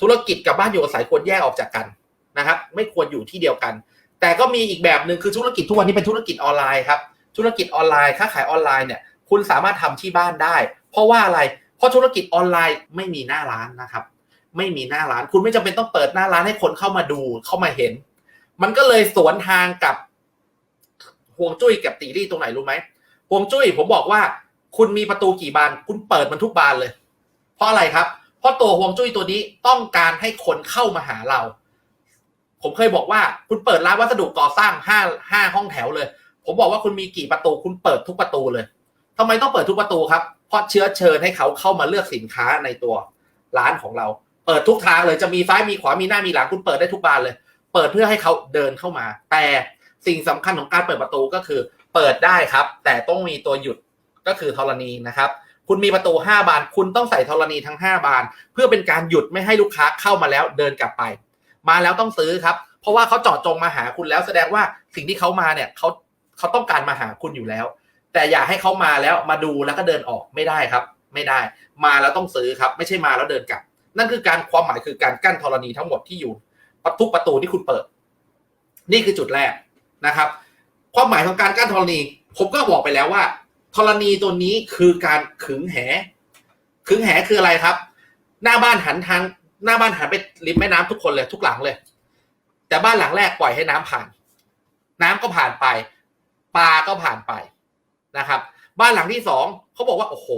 ธุรกิจกับบ้านอยู่อาศัยควรแยกออกจากกันนะครับ ไม่ควรอยู่ที่เดียวกัน แต่ก็มีอีกแบบหนึ่งคือธุรกิจทุกวันนี้เป็นธุรกิจออนไลน์ครับธุรกิจออนไลน์ค้าขายออนไลน์เนี่ยคุณสามารถทำที่บ้านได้ เพราะว่าอะไร เพราะธุรกิจออนไลน์ไม่มีหน้าร้านนะครับ ไม่มีหน้าร้าน คุณไม่จำเป็นต้องเปิดหน้าร้านให้คนเข้ามาดูเข้ามาเห็น มันก็เลยสวนทางกับ ห่วงจุ้ยกับตีรี่ตรงไหนรู้ไหมห่วงจุ้ยผมบอกว่า คุณมีประตูกี่บาน คุณเปิดมันทุกบานเลย เพราะอะไรครับ เพราะตัวห่วงจุ้ยตัวนี้ต้องการให้คนเข้ามาหาเรา ผมเคยบอกว่า คุณเปิดร้านวัสดุก่อสร้างห้าห้าห้องแถวเลย ผมบอกว่าคุณมีกี่ประตู คุณเปิดทุกประตูเลยทำไมต้องเปิดทุกประตูครับ เพราะเชื้อเชิญให้เขาเข้ามาเลือกสินค้าในตัวร้านของเรา เปิดทุกทางเลยจะมีซ้ายมีขวามีหน้ามีหลังคุณเปิดได้ทุกบานเลย เปิดเพื่อให้เขาเดินเข้ามา แต่ สิ่งสำคัญของการเปิดประตูก็คือเปิดได้ครับ แต่ต้องมีตัวหยุดก็คือธรณีนะครับคุณมีประตู 5 บาน คุณต้องใส่ธรณีทั้ง 5 บาน เพื่อเป็นการหยุดไม่ให้ลูกค้าเข้ามาแล้วเดินกลับไป มาแล้วต้องซื้อครับ เพราะว่าเขาเจาะจงมาหาคุณแล้วแสดงว่าสิ่งที่เขามาเนี่ยเขาเขาต้องการมาหาคุณอยู่แล้ว แต่อย่าให้เขามาแล้วมาดูแล้วก็เดินออกไม่ได้ครับ ไม่ได้ มาแล้วต้องซื้อครับ ไม่ใช่มาแล้วเดินกลับ นั่นคือการความหมายคือการกั้นธรณีทั้งหมดที่อยู่ทุกประตูที่คุณเปิด นี่คือจุดแรก นะครับ ความหมายของการกั้นธรณี ผมก็บอกไปแล้วว่าธรณีตัวนี้คือการขึงแห ขึงแหคืออะไรครับ หน้าบ้านหันทาง หน้าบ้านหันไปริมแม่น้ำทุกคนเลย ทุกหลังเลย แต่บ้านหลังแรกปล่อยให้น้ำผ่าน น้ำก็ผ่านไป ปลาก็ผ่านไปนะครับ บ้านหลังที่สองเขาบอกว่าโอ้โห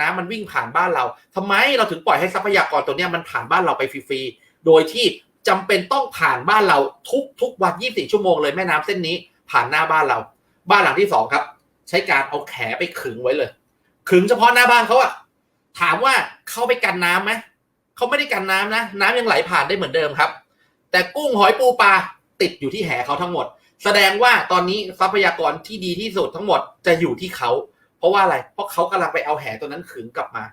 น้ำมันวิ่งผ่านบ้านเราทำไมเราถึงปล่อยให้ทรัพยากรตัวนี้มันผ่านบ้านเราไปฟรีๆโดยที่ จำเป็นต้องผ่านบ้านเราทุกทุกวัน 24 ชั่วโมงเลยแม่น้ำเส้นนี้ผ่านหน้าบ้านเรา บ้านหลังที่สองครับ ใช้การเอาแขไปขึงไว้เลย ขึงเฉพาะหน้าบ้านเขาอะถามว่าเขาไปกันน้ำไหมเขาไม่ได้กันน้ำนะ น้ำยังไหลผ่านได้เหมือนเดิมครับ แต่กุ้งหอยปูปลาติดอยู่ที่แหเขาทั้งหมด แสดงว่าตอนนี้ทรัพยากรที่ดีที่สุดทั้งหมดจะอยู่ที่เขาเพราะว่าอะไร เพราะเขากำลังไปเอาแหตัวนั้นขึงกลับมา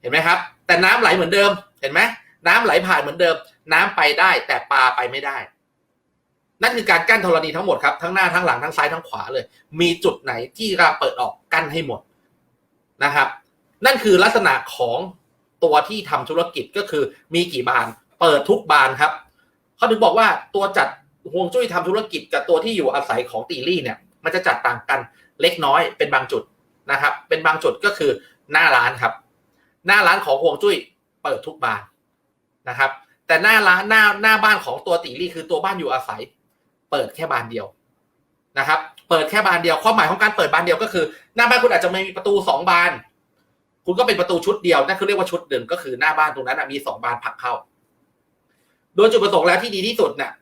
เห็นไหมครับ แต่น้ำไหลเหมือนเดิม เห็นไหม น้ำไหลผ่านเหมือนเดิม น้ำไปได้แต่ปลาไปไม่ได้ นั่นคือการกั้นธรณีทั้งหมดครับทั้งหน้าทั้งหลังทั้งซ้ายทั้งขวาเลย มีจุดไหนที่เราเปิดออกกั้นให้หมดนะครับ นั่นคือลักษณะของตัวที่ทำธุรกิจก็คือมีกี่บาน เปิดทุกบานครับเขาถึงบอกว่าตัวจัดห่วงจุ้ยทำธุรกิจกับตัวที่อยู่อาศัยของตีลี่เนี่ย มันจะจัดต่างกันเล็กน้อยเป็นบางจุดนะครับ เป็นบางจุดก็คือหน้าร้านครับ หน้าร้านของห่วงจุ้ยเปิดทุกบาน นะครับ แต่หน้าร้านหน้าหน้าบ้านของตัวตีลี่คือตัวบ้านอยู่อาศัย เปิดแค่บานเดียวนะครับ เปิดแค่บานเดียวความหมายของการเปิดบานเดียวก็คือ หน้าบ้านคุณอาจจะไม่มีประตูสองบาน คุณก็เป็นประตูชุดเดียวนั่นคือเรียกว่าชุดหนึ่งก็คือหน้าบ้านตรงนั้นมีสองบานผักเข้า โดยจุดประสงค์แล้วที่ดีที่สุดเนี่ย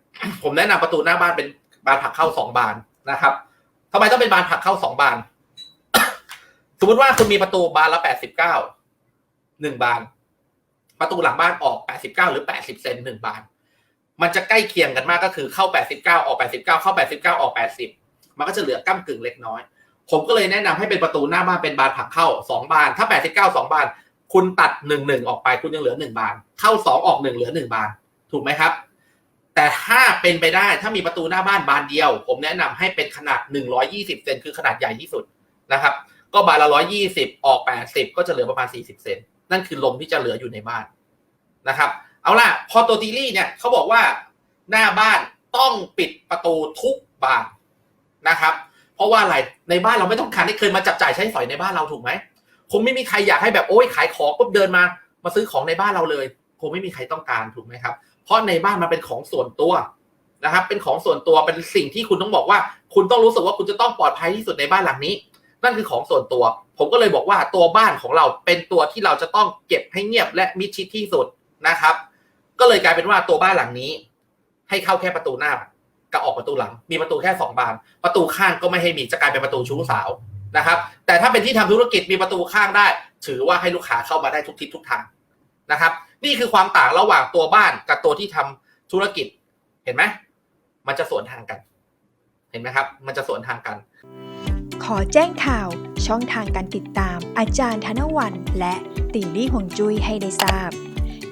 ผมแนะนำประตูหน้าบ้านเป็นบานผักเข้าสองบานนะครับทำไมต้องเป็นบานผักเข้าสองบาน สมมติว่าคุณมีประตูบานละแปดสิบเก้าหนึ่งบาน ประตูหลังบ้านออกแปดสิบเก้าหรือแปดสิบเซนหนึ่งบาน มันจะใกล้เคียงกันมากก็คือเข้า 89 ออก 89 เข้า 89 ออก 80 มันก็จะเหลือก้ากึ่งเล็กน้อย ผมก็เลยแนะนำให้เป็นประตูหน้าบ้านเป็นบานผักเข้า 2 บาน ถ้า 89 2 บาน คุณตัด 1 1 ออกไปคุณยังเหลือ 1 บาน เข้า 2 ออก 1 เหลือ 1 บาน ถูกไหมครับ แต่ถ้าเป็นไปได้ถ้ามีประตูหน้าบ้านบานเดียว ผมแนะนำให้เป็นขนาด 120 เซนคือขนาดใหญ่ที่สุดนะครับ ก็บานละ 120 ออก 80 ก็จะเหลือประมาณ 40 เซน นั่นคือลมที่จะเหลืออยู่ในบ้านนะครับ เอาล่ะ พอตัวตีลี่เนี่ยเขาบอกว่าหน้าบ้านต้องปิดประตูทุกบานนะครับ เพราะว่าอะไรในบ้านเราไม่ต้องการให้เคยมาจับจ่ายใช้สอยในบ้านเราถูกไหมคงไม่มีใครอยากให้แบบโอ้ยขายของปุ๊บเดินมา มาซื้อของในบ้านเราเลยคงไม่มีใครต้องการถูกไหมครับ เพราะในบ้านมันเป็นของส่วนตัวนะครับ เป็นของส่วนตัวเป็นสิ่งที่คุณต้องบอกว่า คุณต้องรู้สึกว่าคุณจะต้องปลอดภัยที่สุดในบ้านหลังนี้ นั่นคือของส่วนตัว ผมก็เลยบอกว่าตัวบ้านของเราเป็นตัวที่เราจะต้องเก็บให้เงียบและมิดชิดที่สุดนะครับ ก็เลยกลายเป็นว่าตัวบ้านหลังนี้ ให้เข้าแค่ประตูหน้ากับออกประตูหลัง มีประตูแค่สองบาน ประตูข้างก็ไม่ให้มีจะกลายเป็นประตูชู้สาวนะครับ แต่ถ้าเป็นที่ทำธุรกิจมีประตูข้างได้ ถือว่าให้ลูกค้าเข้ามาได้ทุกทิศทุกทางนะครับ นี่คือความต่างระหว่างตัวบ้านกับตัวที่ทำธุรกิจ เห็นไหมมันจะสวนทางกัน เห็นไหมครับ มันจะสวนทางกัน ขอแจ้งข่าว ช่องทางการติดตาม อาจารย์ธนวัน และติลี่หงจุ้ยให้ได้ทราบ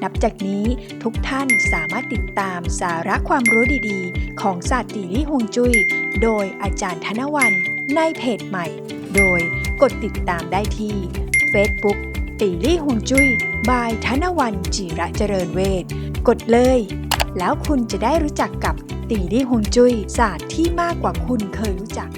นับจากนี้ทุกท่านสามารถติดตามสาระความรู้ดีๆ ของศาสตร์ติลี่หงจุ้ย โดยอาจารย์ธนวันในเพจใหม่ โดยกดติดตามได้ที่ Facebook ติลี่หงจุ้ย บายธนวันจิระเจริญเวทกดเลย แล้วคุณจะได้รู้จักกับติลี่หงจุ้ยศาสตร์ที่มากกว่าคุณเคยรู้จัก